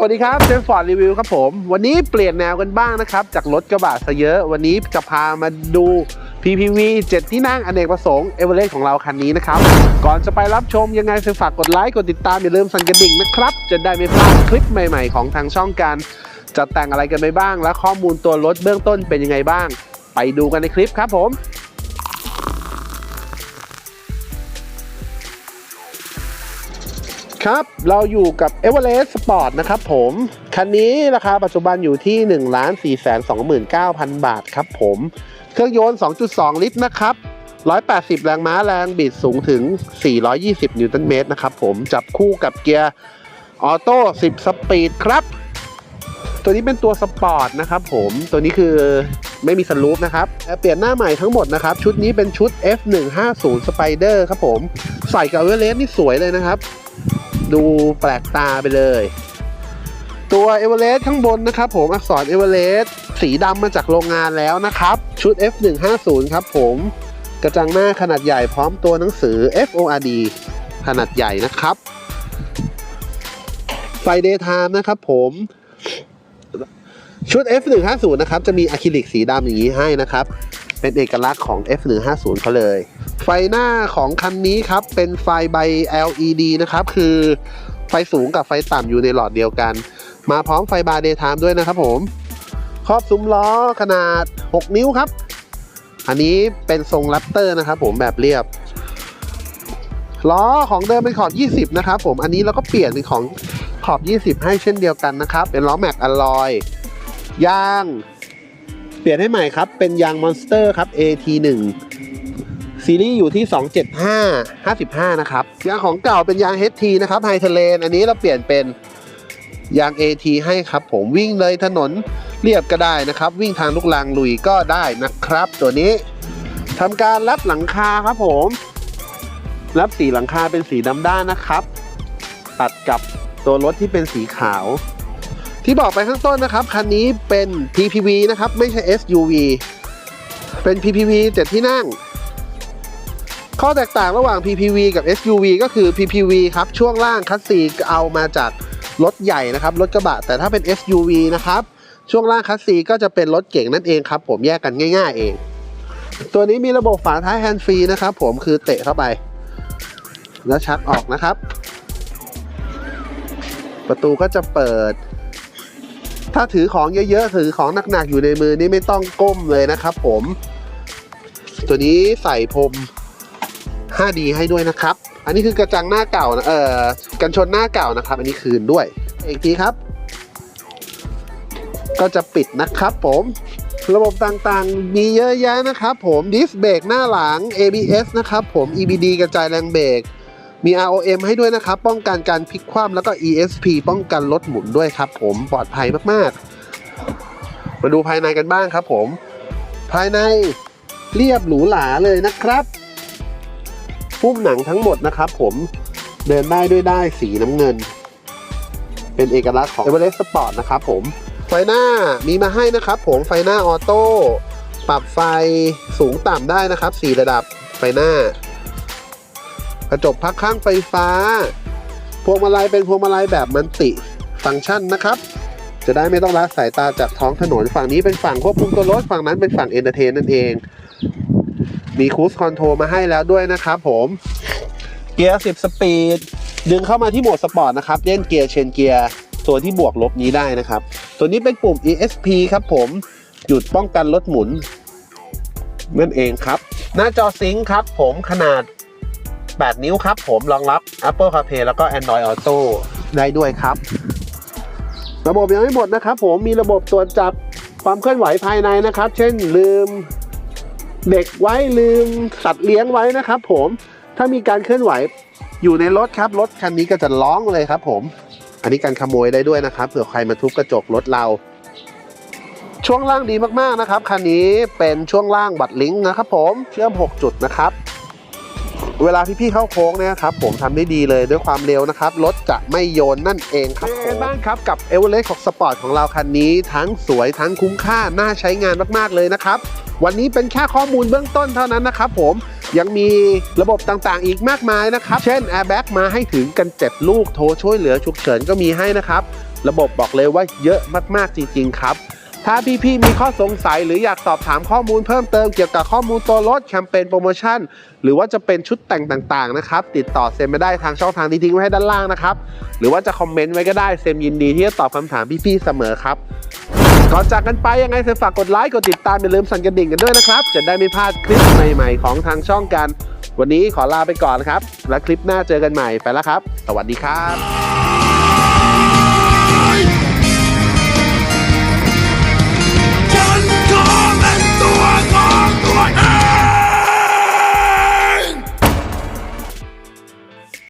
สวัสดีครับเจมฟอร์ดรีวิวครับผม วันนี้เปลี่ยนแนวกันบ้างนะครับ จากรถกระบะซะเยอะ วันนี้จะพามาดู PPV 7 ที่นั่งอเนกประสงค์เอเวอเรสต์ของเราคันนี้นะครับ ก่อนจะไปรับชมยังไงเซฝากกดไลค์กดติดตาม อย่าลืมสั่นกระดิ่งนะครับ จะได้ไม่พลาดคลิปใหม่ๆ ของทางช่องกันจะแต่งอะไรกันไปบ้าง และข้อมูลตัวรถเบื้องต้นเป็นยังไงบ้าง ไปดูกันในคลิปครับผม ครับ เราอยู่กับ e v e r e s t Sport นะครับผม คันนี้ราคาปัจจุบันอยู่ที่ 1 4 2 9 0 0 0 บาทครับผม เครื่องยนต์ 2.2 ลิตรนะครับ 180 แรงม้าแรงบิดสูงถึง 420 นิวตันเมตรนะครับผม จับคู่กับเกียร์ออโต้ 10 สปีดครับ ตัวนี้เป็นตัวสปอร์ตนะครับผม ตัวนี้คือไม่มีสลูปนะครับ เปลี่ยนหน้าใหม่ทั้งหมดนะครับ ชุดนี้เป็นชุด F150 Spider ครับผม ใส่กับเวเลสนี่สวยเลยนะครับ ดูแปลกตาไปเลย ตัวเอเวอเรสต์ข้างบนนะครับผมอักษรเอเวอเรสต์สีดำมาจากโรงงานแล้วนะครับ ชุด F150 ครับผมกระจังหน้าขนาดใหญ่พร้อมตัวหนังสือ FORD ขนาดใหญ่นะครับ ไฟเดย์ไทม์นะครับผมชุด F150 นะครับ จะมีอะคริลิกสีดำอย่างนี้ให้นะครับ เป็นเอกลักษณ์ของ F150 เขาเลย ไฟหน้าของคันนี้ครับ เป็นไฟใบ LED นะครับ คือไฟสูงกับไฟต่ำอยู่ในหลอดเดียวกัน มาพร้อมไฟบาร์เดย์ไทม์ด้วยนะครับผมครอบซุ้มล้อขนาด 6 นิ้วครับ อันนี้เป็นทรงแรปเตอร์นะครับผมแบบเรียบ ล้อของเดิมเป็นขอบ 20 นะครับผม อันนี้เราก็เปลี่ยนเป็นของขอบ 20 ให้เช่นเดียวกันนะครับ เป็นล้อแม็กอลลอยยาง เปลี่ยนให้ใหม่ครับ เป็นยางมอนสเตอร์ครับ AT1 ซีรีส์อยู่ที่ 275 55 นะครับยางของเก่าเป็นยาง HT นะครับไฮเทเลนอันนี้เราเปลี่ยนเป็นยาง AT ให้ครับ ผมวิ่งเลยถนนเรียบก็ได้นะครับ วิ่งทางลูกลังลุยก็ได้นะครับ ตัวนี้ทำการรับหลังคาครับผม รับสีหลังคาเป็นสีดำด้านนะครับ ตัดกับตัวรถที่เป็นสีขาว ที่บอกไปข้างต้นนะครับ คันนี้เป็น PPV นะครับ ไม่ใช่ SUV เป็น PPV เจ็ดที่นั่ง ข้อแตกต่างระหว่าง PPV กับ SUV ก็คือ PPV ครับ ช่วงล่างคัสซีเอามาจากรถใหญ่นะครับ รถกระบะ แต่ถ้าเป็น SUV นะครับ ช่วงล่างคัสซีก็จะเป็นรถเก่งนั่นเองครับ ผมแยกกันง่าย ๆ เอง ตัวนี้มีระบบฝาท้ายแฮนด์ฟรีนะครับ ผมคือเตะเข้าไป แล้วชักออกนะครับ ประตูก็จะเปิด ถ้าถือของเยอะๆถือของหนักๆอยู่ในมือนี่ไม่ต้องก้มเลยนะครับ ผม ตัวนี้ใส่พรม 5D ให้ด้วยนะครับ อันนี้คือกระจังหน้าเก่านะเอ่อกันชนหน้าเก่านะครับ อันนี้คืนด้วยอีกทีครับ ก็จะปิดนะครับผมระบบต่างๆ มีเยอะแยะนะครับผมดิสเบรกหน้าหลัง ABS นะครับผม EBD กระจายแรงเบรกมี ROM ให้ด้วยนะครับ ป้องกันการพลิกคว่ำแล้วก็ ESP ป้องกันรถหมุนด้วยครับผมปลอดภัยมากๆ มาดูภายในกันบ้างครับผม ภายในเรียบหรูหราเลยนะครับ พุ่มหนังทั้งหมดนะครับผมเดินได้ด้วยได้สีน้ำเงิน เป็นเอกลักษณ์ของ Everest Sport นะครับผมไฟหน้ามีมาให้นะครับผมไฟหน้าออโต้ปรับไฟสูงต่ำได้นะครับ 4 ระดับไฟหน้ากระจกพักข้างไฟฟ้า พวงมาลัยเป็นพวงมาลัยแบบมันติฟังก์ชันนะครับ จะได้ไม่ต้องละสายตาจากท้องถนนฝั่งนี้เป็นฝั่งควบคุมตัวรถฝั่งนั้นเป็นฝั่งเอนเตอร์เทนนั่นเอง มีคูสคอนโทรมาให้แล้วด้วยนะครับผม เกียร์ 10 สปีด ดึงเข้ามาที่โหมดสปอร์ตนะครับเล่นเกียร์เชนเกียร์ตัวที่บวกลบนี้ได้นะครับ ตัวนี้เป็นปุ่ม ESP ครับผมหยุดป้องกันรถหมุนนั่นเองครับ หน้าจอซิงค์ครับผมขนาด 8 นิ้วครับผมรองรับ Apple CarPlay แล้วก็ Android Auto ได้ด้วยครับ ระบบยังไม่หมดนะครับผมมีระบบตรวจจับความเคลื่อนไหวภายในนะครับ เช่นลืม เด็กไว้ลืมสัตว์เลี้ยงไว้นะครับผมถ้ามีการเคลื่อนไหวอยู่ในรถครับรถคันนี้ก็จะร้องเลยครับ ผม อันนี้การขโมยได้ด้วยนะครับเผื่อใครมาทุบกระจกรถเรา ช่วงล่างดีมากๆนะครับคันนี้เป็นช่วงล่างบัตรลิงก์นะครับ ผมเชื่อม 6 จุดนะครับ เวลาพี่ๆเข้าโค้งเนี่ยครับผมทำได้ดีเลยด้วยความเร็วนะครับรถจะไม่โยนนั่นเองครับผมบ้างครับกับเอเวอเรสต์ของสปอร์ตของเราคันนี้ ทั้งสวยทั้งคุ้มค่าน่าใช้งานมากๆเลยนะครับ วันนี้เป็นแค่ข้อมูลเบื้องต้นเท่านั้นนะครับผมยังมีระบบต่างๆ อีกมากมายนะครับ เช่น Airbag มาให้ถึงกัน 7 ลูกโทรช่วยเหลือฉุกเฉินก็มีให้นะครับ ระบบบอกเลยว่าเยอะมากๆจริงๆครับ ถ้าพี่ๆมีข้อสงสัยหรืออยากสอบถามข้อมูลเพิ่มเติมเกี่ยวกับข้อมูลตัวรถแคมเปญโปรโมชั่น หรือว่าจะเป็นชุดแต่งต่างๆนะครับ ติดต่อเซมไปได้ทางช่องทางที่ทิ้งไว้ให้ด้านล่างนะครับ หรือว่าจะคอมเมนต์ไว้ก็ได้เซมยินดีที่จะตอบคำถามพี่ๆเสมอครับ ก่อนจากกันไปยังไงเธอฝากกดไลค์กดติดตามอย่าลืมสั่นกระดิ่งกันด้วยนะครับ จะได้ไม่พลาดคลิปใหม่ๆของทางช่องกัน วันนี้ขอลาไปก่อนนะครับ และคลิปหน้าเจอกันใหม่ไปแล้วครับ สวัสดีครับ